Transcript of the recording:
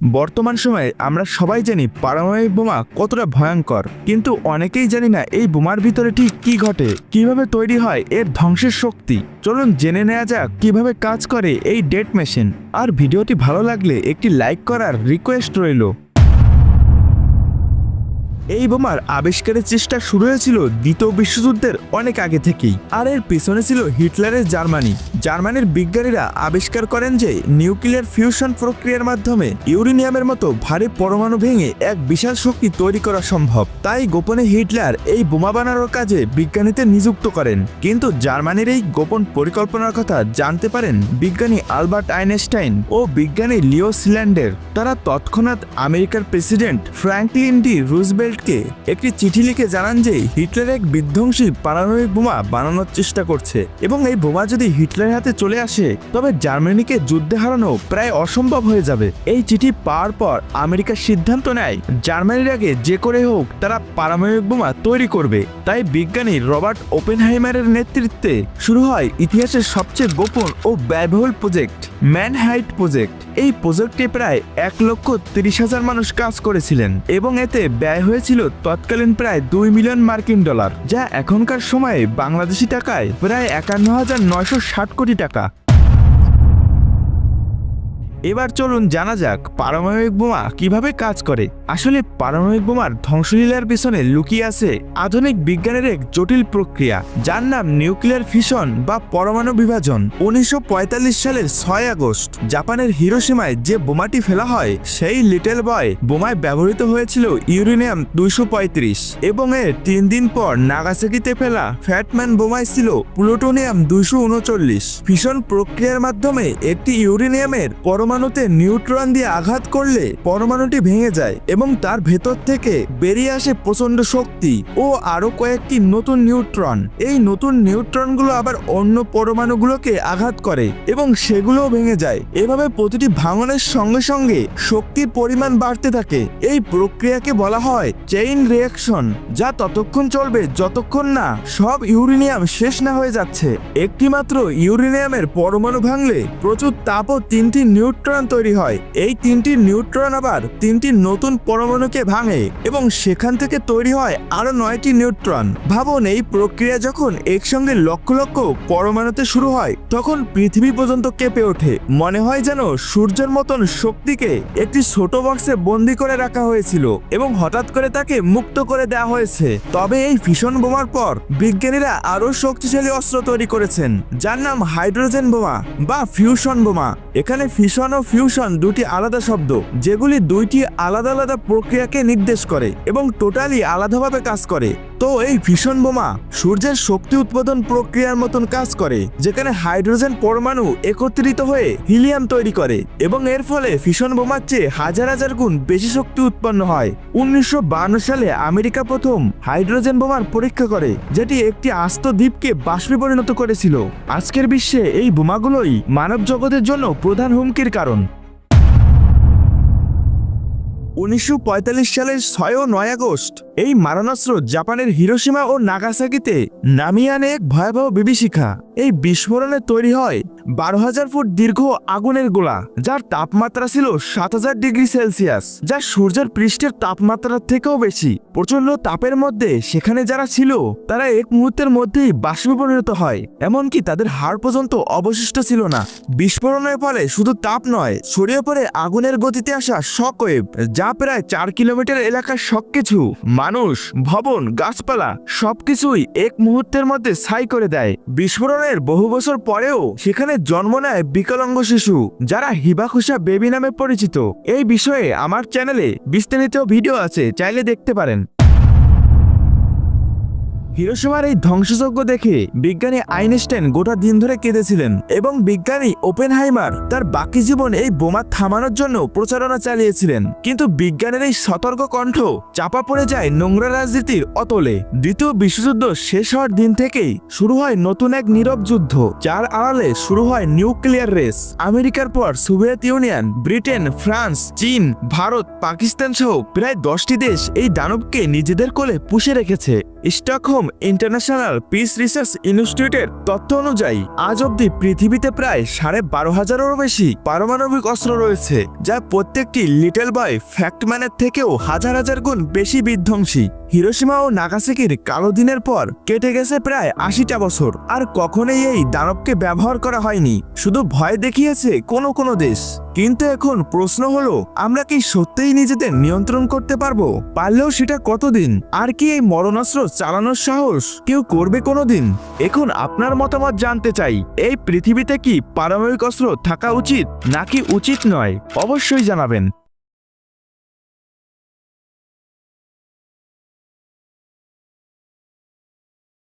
বর্তমান সময়ে আমরা সবাই জানি পারমাণবিক বোমা কতটা ভয়ঙ্কর, কিন্তু অনেকেই জানি না এই বোমার ভিতরে ঠিক কি ঘটে, কীভাবে তৈরি হয়, এর ধ্বংসের শক্তি। চলুন জেনে নেওয়া যাক কীভাবে কাজ করে এই ডেট মেশিন। আর ভিডিওটি ভালো লাগলে একটি লাইক করার রিকোয়েস্ট রইল। এই বোমার আবিষ্কারের চেষ্টা শুরু হয়েছিল দ্বিতীয় বিশ্বযুদ্ধের অনেক আগে থেকেই। আর এর পেছনে ছিল হিটলারের জার্মানি। জার্মানির বিজ্ঞানীরা আবিষ্কার করেন যে নিউক্লিয়ার ফিউশন প্রক্রিয়ার মাধ্যমে ইউরেনিয়ামের মতো ভারী পরমাণু ভেঙে এক বিশাল শক্তি তৈরি করা সম্ভব। তাই গোপনে হিটলার এই বোমা বানানোর কাজে বিজ্ঞানীদের নিযুক্ত করেন। কিন্তু জার্মানির এই গোপন পরিকল্পনার কথা জানতে পারেন বিজ্ঞানী আলবার্ট আইনস্টাইন ও বিজ্ঞানী লিও সিল্যান্ডের। তারা তৎক্ষণাৎ আমেরিকার প্রেসিডেন্ট ফ্র্যাঙ্কলিন ডি রুজবেল্টকে একটি চিঠি লিখে জানান যে হিটলার এক বিধ্বংসী পারমাণবিক বোমা বানানোর চেষ্টা করছে এবং এই বোমা যদি হিটলারের হাতে চলে আসে, তবে জার্মানিকে যুদ্ধে হারানো প্রায় অসম্ভব হয়ে যাবে। এই চিঠি পাওয়ার পর আমেরিকা সিদ্ধান্ত নেয়, জার্মানির আগে যে করে হোক তারা পারমাণবিক বোমা তৈরি করবে। তাই বিজ্ঞানী রবার্ট ওপেনহাইমারের নেতৃত্বে শুরু হয় ইতিহাসের সবচেয়ে গোপন ও ব্যয়বহুল প্রজেক্ট, ম্যানহাইট প্রজেক্ট। এই প্রজেক্টে প্রায় এক লক্ষ তিরিশ হাজার মানুষ কাজ করেছিলেন এবং এতে ব্যয় হয়েছিল তৎকালীন প্রায় দুই মিলিয়ন মার্কিন ডলার, যা এখনকার সময়ে বাংলাদেশি টাকায় প্রায় একান্ন হাজার নয়শো ষাট কোটি টাকা। এবার চলুন জানা যাক পারমাণবিক বোমা কীভাবে কাজ করে। আসলে পারমাণবিক বোমার ধ্বংসলীলার পিছনে লুকিয়ে আছে আধুনিক বিজ্ঞানের এক জটিল প্রক্রিয়া, যার নাম নিউক্লিয়ার ফিশন বা পরমাণু বিভাজন। উনিশশো সালের ছয় আগস্ট, জাপানের হিরোসীমায় যে বোমাটি ফেলা হয়, সেই লিটল বয় বোমায় ব্যবহৃত হয়েছিল ইউরেনিয়াম দুইশো পঁয়ত্রিশ এবং এর তিন দিন পর নাগাসাকিতে ফেলা ফ্যাটম্যান বোমায় ছিল প্লুটোনিয়াম দুইশো উনচল্লিশ। ফিশন প্রক্রিয়ার মাধ্যমে একটি ইউরেনিয়ামের পরমাণুতে নিউট্রন দিয়ে আঘাত করলে পরমাণুটি ভেঙে যায় এবং তার ভেতর থেকে বেরিয়ে আসে প্রচণ্ড শক্তি ও আরও কয়েকটি নতুন নিউট্রন। এই নতুন নিউট্রনগুলো আবার অন্য পরমাণুগুলোকে আঘাত করে এবং সেগুলোও ভেঙে যায়। এভাবে প্রতিটি ভাঙনের সঙ্গে সঙ্গে শক্তির পরিমাণ বাড়তে থাকে। এই প্রক্রিয়াকে বলা হয় চেইন রিয়াকশন যা ততক্ষণ চলবে, যতক্ষণ না সব ইউরেনিয়াম শেষ না হয়ে যাচ্ছে। একটি মাত্র ইউরেনিয়ামের পরমাণু ভাঙলে প্রচুর তাপ ও তিনটি নিউট্রন তৈরি হয়। এই তিনটি নিউট্রন আবার তিনটি নতুন পরমাণুকে ভাঙে এবং সেখান থেকে তৈরি হয় আরও নয়টি নিউট্রন। ভাবুন, এই প্রক্রিয়া যখন একসঙ্গে লক্ষ লক্ষ পরমাণুতে শুরু হয়, তখন পৃথিবী পর্যন্ত কেঁপে ওঠে। মনে হয় যেন সূর্যের মতন শক্তিকে একটি ছোট বক্সে বন্দি করে রাখা হয়েছিল এবং হঠাৎ করে তাকে মুক্ত করে দেওয়া হয়েছে। তবে এই ফিশন বোমার পর বিজ্ঞানীরা আরও শক্তিশালী অস্ত্র তৈরি করেছেন, যার নাম হাইড্রোজেন বোমা বা ফিউশন বোমা। এখানে ফিশন ও ফিউশন দুটি আলাদা শব্দ, যেগুলি দুইটি আলাদা আলাদা প্রক্রিয়াকে নির্দেশ করে এবং টোটালি আলাদাভাবে কাজ করে। তো এই ফিশন বোমা সূর্যের শক্তি উৎপাদন প্রক্রিয়ার মতন কাজ করে, যেখানে হাইড্রোজেন পরমাণু একত্রিত হয়ে হিলিয়াম তৈরি করে এবং এর ফলে ফিশন বোমার চেয়ে হাজার হাজার গুণ বেশি শক্তি উৎপন্ন হয়। উনিশশো সালে আমেরিকা প্রথম হাইড্রোজেন বোমার পরীক্ষা করে, যেটি একটি আস্ত দ্বীপকে বাষ্পে পরিণত করেছিল। আজকের বিশ্বে এই বোমাগুলোই মানব জগতের জন্য প্রধান হুমকির কারণ। উনিশশো পঁয়তাল্লিশ সালের ছয় নয় আগস্ট, এই মারণাস্ত্র জাপানের হিরোসীমা ও নাগাসাকিতে নামিয়ে আনে এক ভয়াবহ বিভীষিকা। এই বিস্ফোরণে তৈরি হয় বারো হাজার ফুট দীর্ঘ আগুনের গোলা, যার তাপমাত্রা ছিল সাত হাজার ডিগ্রি সেলসিয়াস, যা সূর্যের পৃষ্ঠের তাপমাত্রার থেকেও বেশি। প্রচণ্ড তাপের মধ্যে সেখানে যারা ছিল, তারা এক মুহূর্তের মধ্যেই বাষ্পে পরিণত হয়, এমনকি তাদের হাড় পর্যন্ত অবশিষ্ট ছিল না। বিস্ফোরণের ফলে শুধু তাপ নয়, ছড়িয়ে পড়ে আগুনের গতিতে আসা শকওয়েভ, যা প্রায় চার কিলোমিটার এলাকার সবকিছু, মানুষ, ভবন, গাছপালা, সবকিছুই এক মুহূর্তের মধ্যে ছাই করে দেয়। বিস্ফোরণের বহু বছর পরেও সেখানে জন্ম নেয় বিকলাঙ্গ শিশু, যারা হিবাখুসা বেবি নামে পরিচিত। এই বিষয়ে আমার চ্যানেলে বিস্তারিত ভিডিও আছে, চাইলে দেখতে পারেন। হিরোসীমার এই ধ্বংসযজ্ঞ দেখে বিজ্ঞানী আইনস্টাইন গোটা দিন ধরে কেঁদেছিলেন এবং বিজ্ঞানী ওপেনহাইমার তার বাকি জীবন এই বোমা থামানোর জন্য প্রচারণা চালিয়েছিলেন। কিন্তু বিজ্ঞানের এই সতর্ক কণ্ঠ চাপা পড়ে যায় নোংরা রাজনীতির অতলে। দ্বিতীয় বিশ্বযুদ্ধ শেষ হওয়ার দিন থেকেই শুরু হয় নতুন এক নীরব যুদ্ধ, যার আড়ালে শুরু হয় নিউক্লিয়ার রেস। আমেরিকার পর সোভিয়েত ইউনিয়ন, ব্রিটেন, ফ্রান্স, চীন, ভারত, পাকিস্তান সহ প্রায় দশটি দেশ এই দানবকে নিজেদের কোলে পুষে রেখেছে। Stockholm home international peace research ইনস্টিটিউটের তথ্য অনুযায়ী, আজ অব্দি পৃথিবীতে প্রায় সাড়ে বারো হাজারেরও বেশি পারমাণবিক অস্ত্র রয়েছে, যা প্রত্যেকটি লিটল বয় ফ্যাক্টম্যানের থেকেও হাজার হাজার গুণ বেশি বিধ্বংসী। হিরোসীমা ও নাগাসাকির কালো দিনের পর কেটে গেছে প্রায় আশিটা বছর, আর কখনোই এই দানবকে ব্যবহার করা হয়নি, শুধু ভয় দেখিয়েছে কোনো কোনো দেশ। কিন্তু এখন প্রশ্ন হলো, আমরা কি সত্যিই নিজেদের নিয়ন্ত্রণ করতে পারব? পারলেও সেটা কতদিন? আর কি এই মরণাস্ত্র চালানোর সাহস? কেউ করবে কোনোদিন? এখন আপনার মতামত জানতে চাই, এই পৃথিবীতে কি পারমাণবিক অস্ত্র থাকা উচিত নাকি উচিত নয়? অবশ্যই জানাবেন।